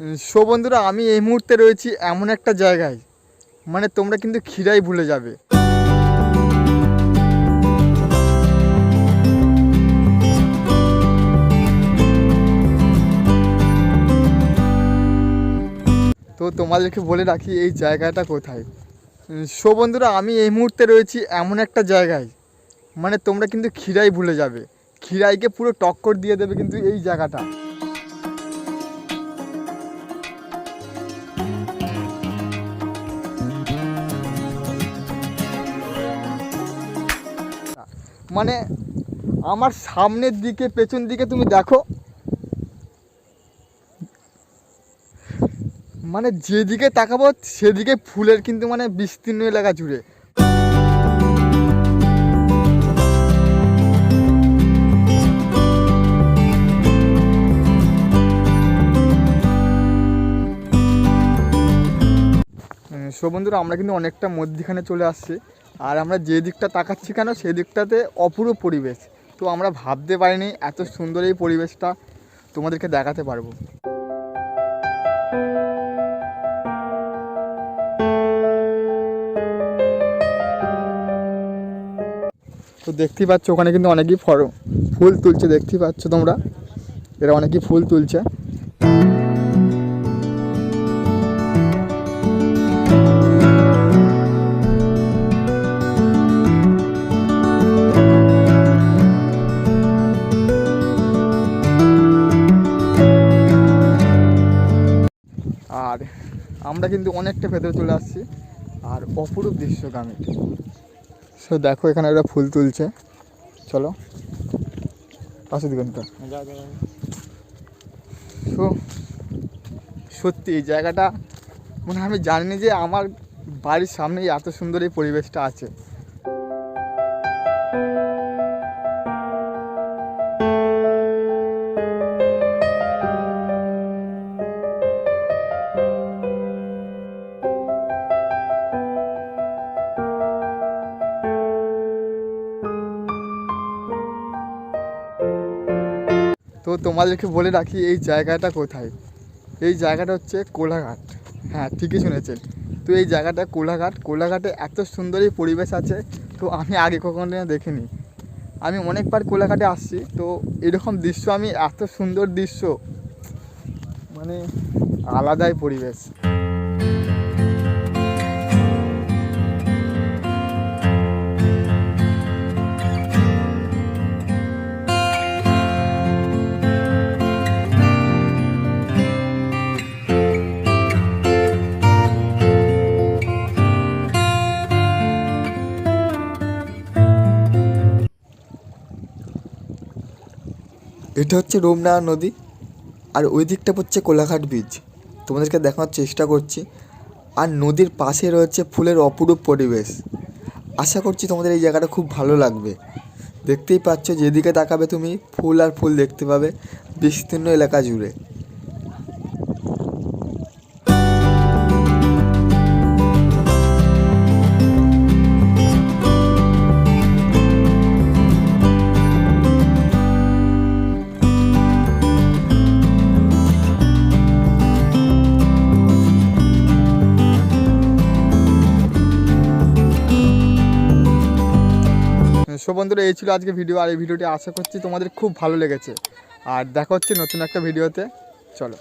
So বন্ধুরা, আমি এই মুহূর্তে রয়েছি এমন একটা জায়গায়। মানে তোমরা কিন্তু ক্ষীরাই ভুলে যাবে। তো তোমাদেরকে বলে রাখি, এই জায়গাটা কোথায়? সো বন্ধুরা, আমি এই মুহূর্তে রয়েছি এমন একটা জায়গায়। মানে তোমরা কিন্তু ক্ষীরাই ভুলে যাবে। ক্ষীরাইকে পুরো টক্কর দিয়ে দেবে কিন্তু এই জায়গাটা। মানে আমার সামনের দিকে, পেছন দিকে তুমি দেখো। মানে যেদিকে তাকাবো, সেদিকে ফুলের কিন্তু মানে বিস্তীর্ণ এলাকা জুড়ে। সো বন্ধুরা, আমরা কিন্তু অনেকটা মধ্যখানে চলে আসছি। আর আমরা যে দিকটা তাকাচ্ছি কেন সেই দিকটাতে অপূর্ব পরিবেশ। তো আমরা ভাবতে পারিনি এত সুন্দর এই পরিবেশটা তোমাদেরকে দেখাতে পারব। তো দেখতেই পাচ্ছ, ওখানে কিন্তু অনেকেই ফুল তুলছে, দেখতেই পাচ্ছ তোমরা? এরা অনেকেই ফুল তুলছে। আর আমরা কিন্তু অনেকটা ভেতরে চলে আসছি, আর অপরূপ দৃশ্য গ্রামের সো দেখো এখানে একটা ফুল তুলছে। চলো, পাশে দিকে সো সত্যি এই জায়গাটা মানে আমি জানিনি যে আমার বাড়ির সামনেই এত সুন্দর এই পরিবেশটা আছে। তো তোমাদেরকে বলে রাখি, এই জায়গাটা কোথায়? এই জায়গাটা হচ্ছে কোলাঘাট। হ্যাঁ ঠিকই শুনেছেন। তো এই জায়গাটা কোলাঘাট। কোলাঘাটে এত সুন্দরই পরিবেশ আছে, তো আমি আগে কখনো দেখিনি। আমি অনেকবার কোলাঘাটে আসছি, তো এরকম দৃশ্য আমি, এত সুন্দর দৃশ্য। মানে আলাদাই পরিবেশ। এটা হচ্ছে রোমনা নদী, আর ওই দিকটা পড়ছে কোলাঘাট ব্রিজ তোমাদেরকে দেখানোর চেষ্টা করছি। আর নদীর পাশে রয়েছে ফুলের অপরূপ পরিবেশ। আশা করছি তোমাদের এই জায়গাটা খুব ভালো লাগবে। দেখতেই পাচ্ছ, যেদিকে তাকাবে তুমি, ফুল আর ফুল দেখতে পাবে। বিস্তীর্ণ এলাকা জুড়ে। সো বন্ধুরা, এই ছিল আজকে ভিডিও আর এই ভিডিওটি আশা করছি তোমাদের খুব ভালো লেগেছে। আর দেখা হচ্ছে নতুন একটা ভিডিওতে চলো।